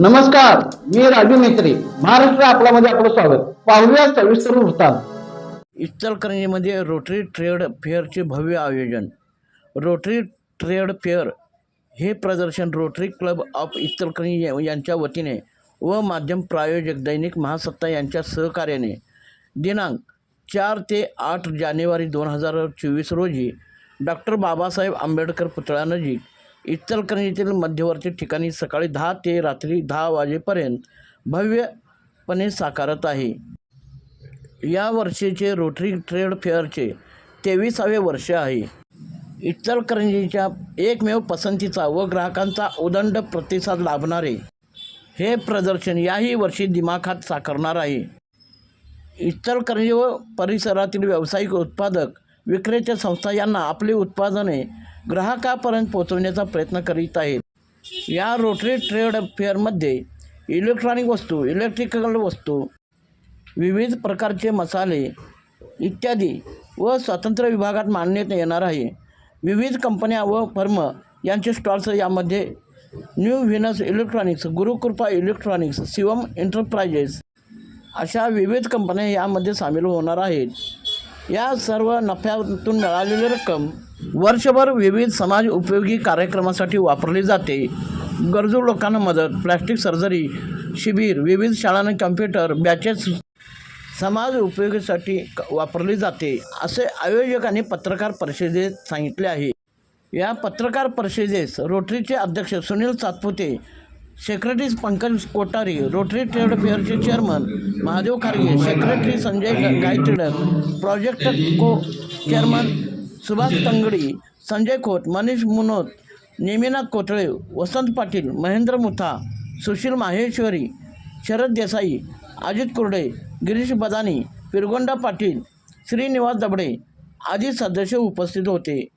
नमस्कार मी राजू मेत्री महाराष्ट्र आपल्यामध्ये आपलं स्वागत. पाहूया सविस्तर वृत्तांत. इचलकरंजीमध्ये रोटरी ट्रेड फेअरचे भव्य आयोजन. रोटरी ट्रेड फेअर हे प्रदर्शन रोटरी क्लब ऑफ इचलकरंजी यांच्या वतीने व माध्यम प्रायोजक दैनिक महासत्ता यांच्या सहकार्याने दिनांक चार ते आठ जानेवारी दोन हजार चोवीस रोजी डॉक्टर बाबासाहेब आंबेडकर पुतळ्यानजीक इचलकरंजीतील मध्यवर्ती ठिकाणी सकाळी दहा ते रात्री दहा वाजेपर्यंत भव्यपणे साकारत आहे. या वर्षीचे रोटरी ट्रेड फेअरचे तेविसावे वर्ष आहे. इचलकरंजीच्या एकमेव पसंतीचा व ग्राहकांचा उदंड प्रतिसाद लाभणारे हे प्रदर्शन याही वर्षी दिमाखात साकारणार आहे. इचलकरंजी व परिसरातील व्यावसायिक उत्पादक विक्रेत्या संस्था यांना आपली उत्पादने ग्राहकापर्यंत पोहोचवण्याचा प्रयत्न करीत आहेत. या रोटरी ट्रेड फेअरमध्ये इलेक्ट्रॉनिक वस्तू इलेक्ट्रिकल वस्तू विविध प्रकारचे मसाले इत्यादी व स्वातंत्र्य विभागात मांडण्यात येणार आहे. विविध कंपन्या व फर्म यांचे स्टॉल्स यामध्ये New Venus Electronics Gurukripa Electronics Shivam Enterprises अशा विविध कंपन्या यामध्ये सामील होणार आहेत. या सर्व नफ्यातून मिळालेली रक्कम वर्षभर विविध समाज उपयोगी कार्यक्रमासाठी वापरली जाते. गरजू लोकांना मदत प्लॅस्टिक सर्जरी शिबिर विविध शाळांना कम्प्युटर बॅचेस समाज उपयोगीसाठी क- वापरली जाते असे आयोजकांनी पत्रकार परिषदेत सांगितले आहे. या पत्रकार परिषदेस रोटरीचे अध्यक्ष Sunil Satpute secretary Pankaj Kothari Rotary trade फेअरचे chairman Mahadev Kharge secretary Sanjay ग- project co chairman Subhash Tangadi Sanjay Khot Manish Munot Neminath Kothale Vasant Patil Mahendra Mutha Sushil Maheshwari Sharad Desai Ajit Kurde Girish Badani Pirgonda Patil Shrinivas Dabade आदी सदस्य उपस्थित होते.